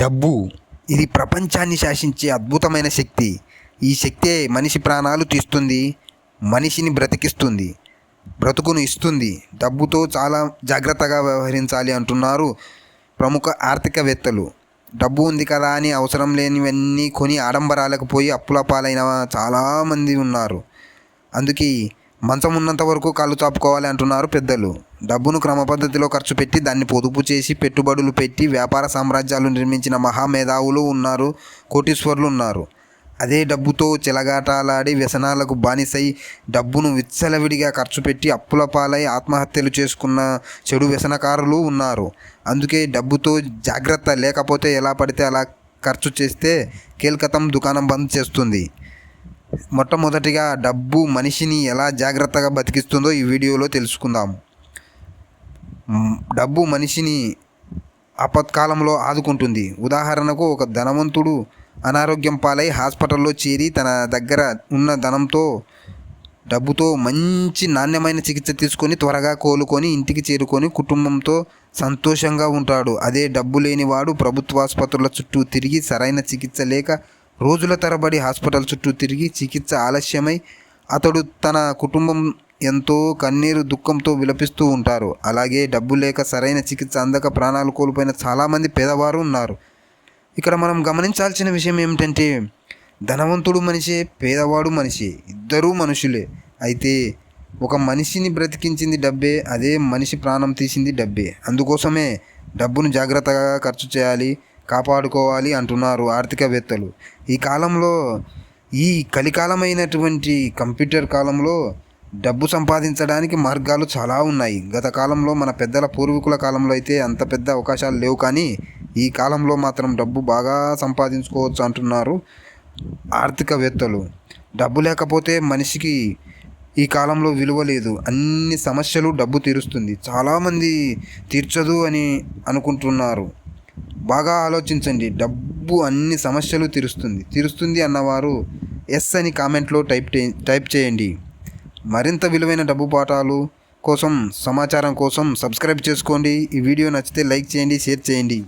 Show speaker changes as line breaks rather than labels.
డబ్బు. ఇది ప్రపంచాన్ని శాసించే అద్భుతమైన శక్తి. ఈ శక్తే మనిషి ప్రాణాలు తీస్తుంది మనిషిని బ్రతికిస్తుంది బ్రతుకును ఇస్తుంది. డబ్బుతో చాలా జాగ్రత్తగా వ్యవహరించాలి అంటున్నారు ప్రముఖ ఆర్థికవేత్తలు. డబ్బు ఉంది కదా అని అవసరం లేనివన్నీ కొని ఆడంబరాలకు పోయి అప్పుల పాలైన చాలామంది ఉన్నారు. అందుకే మంచం ఉన్నంత వరకు కాళ్ళు చాపుకోవాలి అంటున్నారు పెద్దలు. డబ్బును క్రమపద్ధతిలో ఖర్చు పెట్టి దాన్ని పొదుపు చేసి పెట్టుబడులు పెట్టి వ్యాపార సామ్రాజ్యాలు నిర్మించిన మహామేధావులు ఉన్నారు కోటీశ్వరులు ఉన్నారు. అదే డబ్బుతో చెలగాటాలాడి వ్యసనాలకు బానిసై డబ్బును విచ్చలవిడిగా ఖర్చు పెట్టి అప్పుల పాలై ఆత్మహత్యలు చేసుకున్న చెడు వ్యసనకారులు ఉన్నారు. అందుకే డబ్బుతో జాగ్రత్త లేకపోతే ఎలా పడితే అలా ఖర్చు చేస్తే కేల్కతం దుకాణం బంద్ చేస్తుంది. మొట్టమొదటిగా డబ్బు మనిషిని ఎలా జాగ్రత్తగా బతికిస్తుందో ఈ వీడియోలో తెలుసుకుందాం. డబ్బు మనిషిని ఆపత్కాలంలో ఆదుకుంటుంది. ఉదాహరణకు ఒక ధనవంతుడు అనారోగ్యం పాలై హాస్పిటల్లో చేరి తన దగ్గర ఉన్న ధనంతో డబ్బుతో మంచి నాణ్యమైన చికిత్స తీసుకొని త్వరగా కోలుకొని ఇంటికి చేరుకొని కుటుంబంతో సంతోషంగా ఉంటాడు. అదే డబ్బు లేనివాడు ప్రభుత్వ ఆసుపత్రుల చుట్టూ తిరిగి సరైన చికిత్స లేక రోజుల తరబడి హాస్పిటల్ చుట్టూ తిరిగి చికిత్స ఆలస్యమై అతడు తన కుటుంబం ఎంతో కన్నీరు దుఃఖంతో విలపిస్తూ ఉంటారు. అలాగే డబ్బు లేక సరైన చికిత్స అందక ప్రాణాలు కోల్పోయిన చాలామంది పేదవారు ఉన్నారు. ఇక్కడ మనం గమనించాల్సిన విషయం ఏమిటంటే ధనవంతుడు మనిషే పేదవాడు మనిషే ఇద్దరూ మనుషులే. అయితే ఒక మనిషిని బ్రతికించింది డబ్బే అదే మనిషి ప్రాణం తీసింది డబ్బే. అందుకోసమే డబ్బును జాగ్రత్తగా ఖర్చు చేయాలి కాపాడుకోవాలి అంటున్నారు ఆర్థికవేత్తలు. ఈ కాలంలో ఈ కలికాలమైనటువంటి కంప్యూటర్ కాలంలో డబ్బు సంపాదించడానికి మార్గాలు చాలా ఉన్నాయి. గత కాలంలో మన పెద్దల పూర్వీకుల కాలంలో అయితే అంత పెద్ద అవకాశాలు లేవు కానీ ఈ కాలంలో మాత్రం డబ్బు బాగా సంపాదించుకోవచ్చు అంటున్నారు ఆర్థికవేత్తలు. డబ్బు లేకపోతే మనిషికి ఈ కాలంలో విలువ లేదు. అన్ని సమస్యలు డబ్బు తీరుస్తుంది. చాలామంది తీర్చదు అని అనుకుంటున్నారు. బాగా ఆలోచించండి. డబ్బు అన్ని సమస్యలు తీరుస్తుంది. తీరుస్తుంది అన్నవారు ఎస్ అని కామెంట్లో టైప్ టైప్ చేయండి. మరింత విలువైన డబ్బు పాఠాలు కోసం సమాచారం కోసం సబ్స్క్రైబ్ చేసుకోండి. ఈ వీడియో నచ్చితే లైక్ చేయండి షేర్ చేయండి.